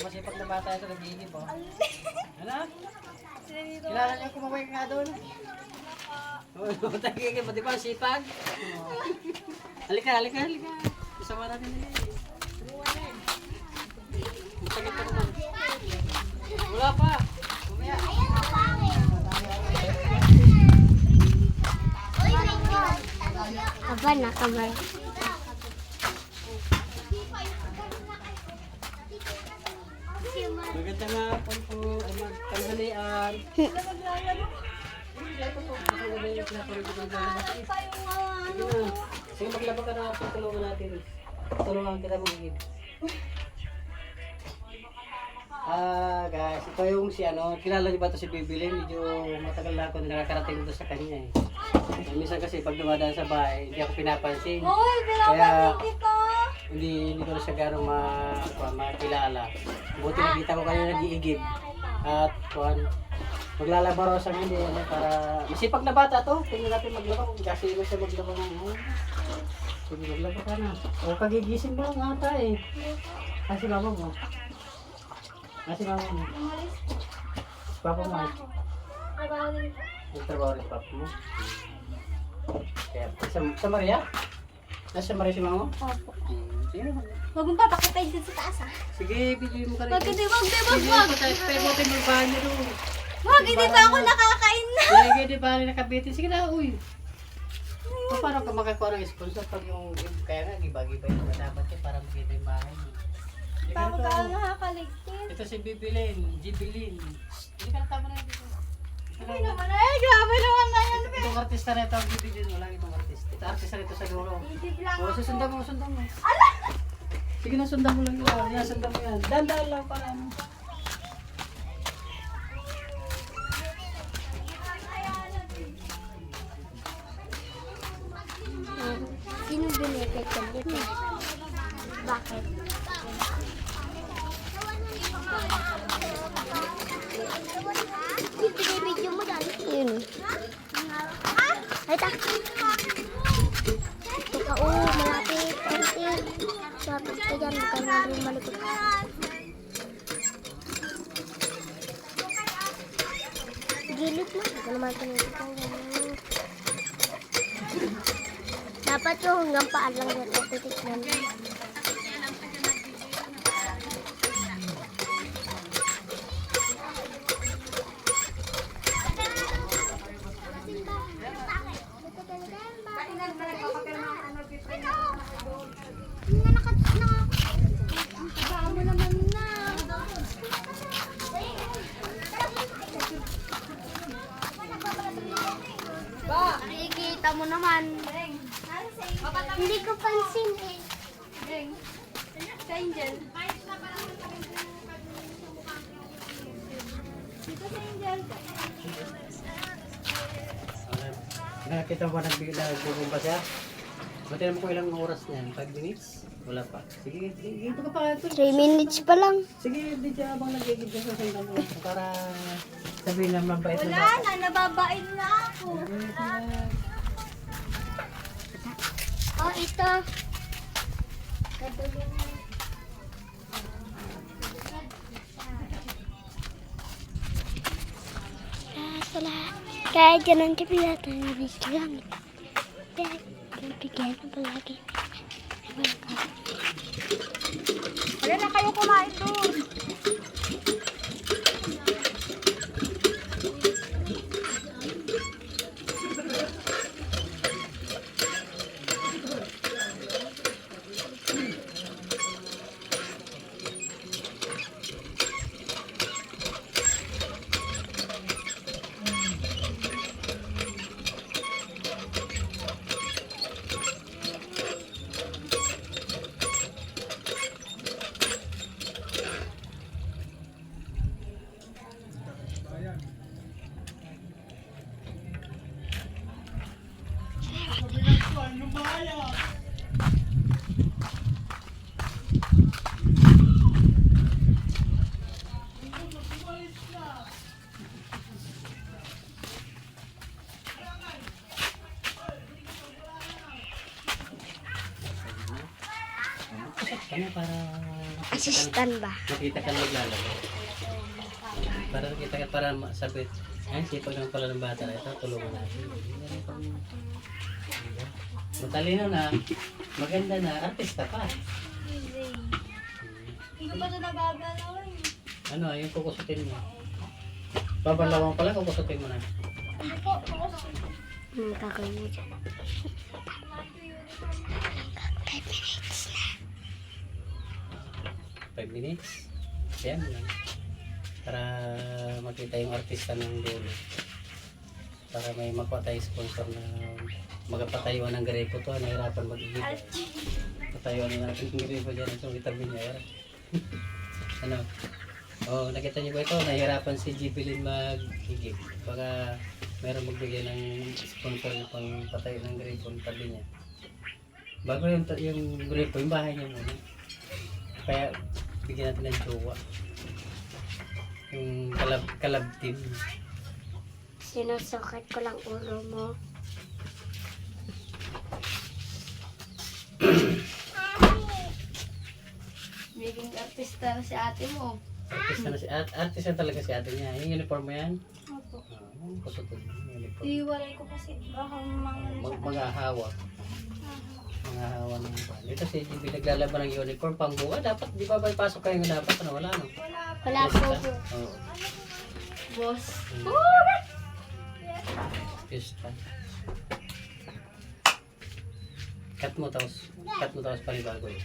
Masipag na bata ito, nag-iinip oh. Ano? Kilala niyo kumaway ka nga doon? Oo, tagigil mo, di ba? Sipag? Oo. Halika, halika, halika. Isama natin nila pa naman. Wala pa. Mamaya. Aba na, kamay. Maganda nga po ay magtanghalian. Sige maglaba ka na tutulungan natin. Tulungan kita magigib. Ah, guys, ito yung si ano, kilala niyo ba ito si Bibilin? Medyo matagal na ako nakakarating dito sa kanya eh. Minsan kasi pag dumadaan sa bahay, hindi ako pinapansin. Hoy, Kaya kita! Hindi hindi ko na siya gano'ng ma, ma- makilala. Buti nakita ko kayo nag-iigib. At kuhan, maglalaba raw sa hindi ano, para masipag na bata to. Tingnan natin maglaba kung kasi mo siya maglaba ng ano. Sige, maglaba ka na. O kagigising mo lang ata eh. Kasi mama mo. Kasi mama mo. Papa mo. Nagtrabaho rin papa mo. Kaya, sa, sa Maria? Nasa Maria si mama? Opo. Hmm, Sige. Huwag mong papakita yun sa taas ah. Sige, video mo ka rin. Wag, hindi, wag, hindi, wag, Sige, wag. patay, pero mo tayo magbanyo doon. Wag, hindi pa ako nakakain na. Sige, di ba nakabitin? Sige na, uy. O, paano ka makakuha ng sponsor pag yung, yung kaya nga, giba-giba yung dapat yun para makita yung bahay mo. Na to. ka ang nakakaligtin. Ito si Bibilin, Jibilin. Hindi ka na tama na dito. Ay naman, ay grabe naman na yan. Itong artista na ito, ang bibigyan mo lang itong artista. Ito artista na ito sa dulo. Hindi lang O, ako. susundan mo, sundan mo. Sige na, sundan mo lang yun. Yan, sundan mo yan. Dandan lang para ano. Sino binigay ka dito? Bakit? Ay, ta. Teka, oh, malapit. Konti. Malapit ka dyan. Huwag ka na rin malikot. Gilid mo. Huwag naman tumitipan. Ganun. Dapat yung hanggang paan lang yan. O, titignan. Ang naman na. Ba, nakikita mo naman. Hindi ko pansin eh. Sa Angel. Dito sa Angel. Nakita mo ba nagbigay nagbubumba siya? Mati naman ko ilang oras niyan? 5 minutes? Wala pa. Sige, sige, ito ka pa. Ito. 3 minutes pa lang. Sige, di siya habang nagigid sa sundan mo. Para sabihin naman ba ito Wala na, nababain na ako. Oh, ito. Kaduli na. Ah, sala. Kaya dyan ang kapila tayo lang. Kaya bigyan na palagi. Wala na kayo kumain doon. ka na para... Assistant ba? Makita ka na maglalaro. Para makita ka para sabi, ay, sipag naman pala ng bata na ito, tulungan natin. Matalino na, maganda na, artista pa. Hindi ko pa ito nagagalaw. Eh. Ano, yung kukusutin mo. Babalawang pala, kukusutin mo na. Hindi po, kukusutin. Hmm, kakalimutan. 5 minutes. Ayan lang. Para makita yung artista ng dulo. Para may makuha tayo sponsor na magpatayuan ng garepo to. Nahirapan mag-ibig. Patayuan na natin yung garepo dyan. Itong vitamin niya. ano? Oh, nakita niyo ba ito? Nahirapan si Jibilin mag-igib. Baka meron magbigay ng sponsor na pang patay ng grapo ng tabi niya. Bago yung, yung grapo, yung bahay niya muna. Kaya bigyan natin ng jowa. Yung kalab, kalab team. Sinusukit ko lang ulo mo. Maging artista na si ate mo. Artist na si at artist na talaga si ate niya. Yung uniform mo yan? Opo. Uniform. Iiwalay ko kasi baka mga Mag maghahawa. Maghahawa ng pan. Ito si JB naglalaban ng uniform pang buka. Dapat di ba may pasok kayo dapat? Ano, wala no? Wala po po. Oo. boss. Pista. Cut mo tapos, cut mo tapos panibago eh.